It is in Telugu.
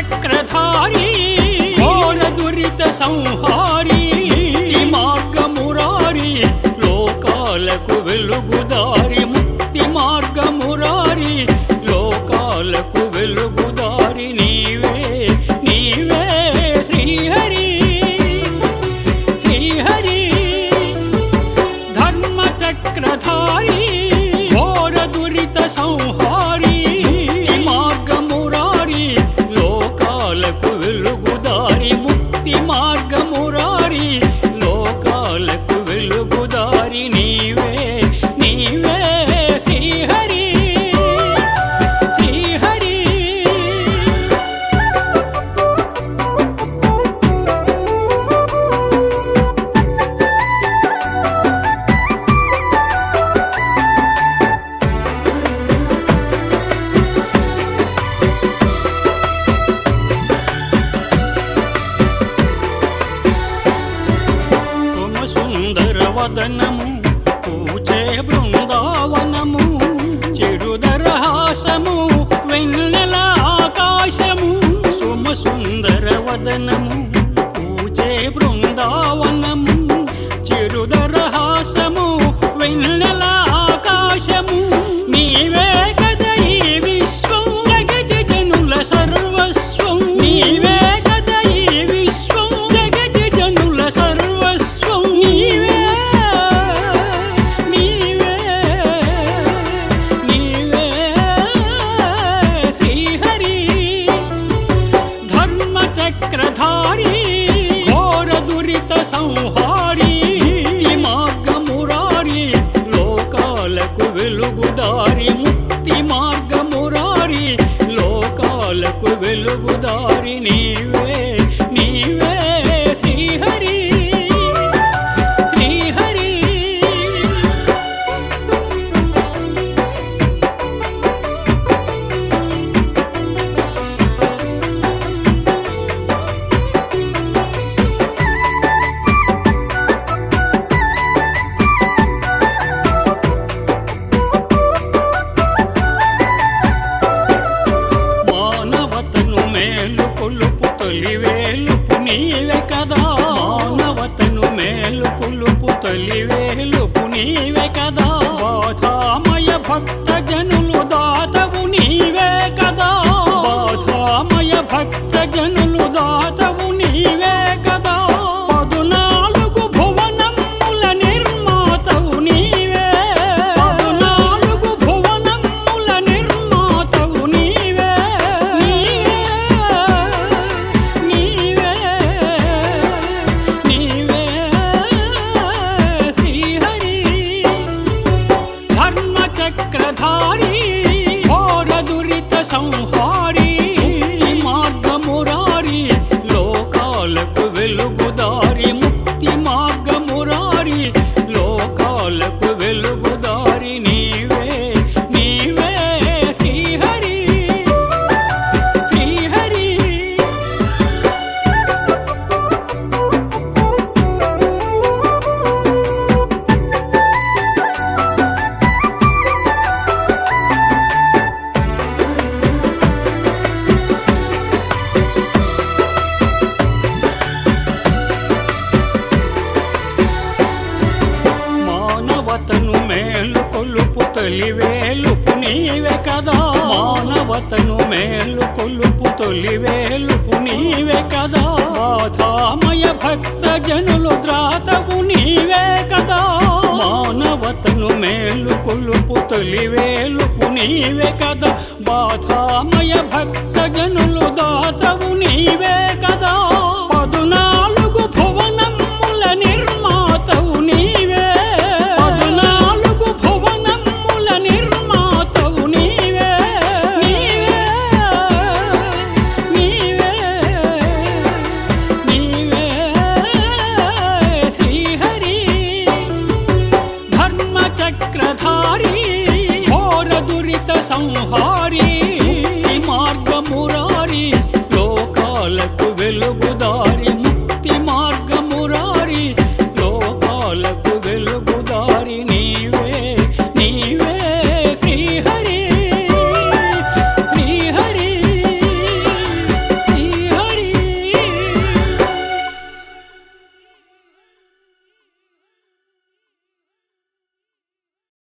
చక్రధారీ ఘోర దురిత సంహారీ మార్గ మురారి లోకాలకు వెలుగుదారి ముక్తి మార్గ మురారి లోకాలకు వెలుగుదారి నీవే నీవే వదనము పూచే బృందావనము చెరుదరహాసము వెలుగుదారి ముక్తి మార్గమురారి లోకాలకు వెలుగుదారి నీవే మానవతను మేలు కొలుపు తొలి వేలుపు నీవే కదా. బాధామయ భక్త జనులు దాతవు నీవే కదా. బాధామయ భక్త దురిత మానవతను మేలు కొలుపు తొలి వేలుపు నీవే కదా. బాధామయ భక్త జనులు ద్రాతవు నీవే కదా. మానవతను మేలు కొలుపు తొలి వేలుపు నీవే కదా. బాధామయ భక్త జనులు దాతవు నీవే కదా. పదునా దురిత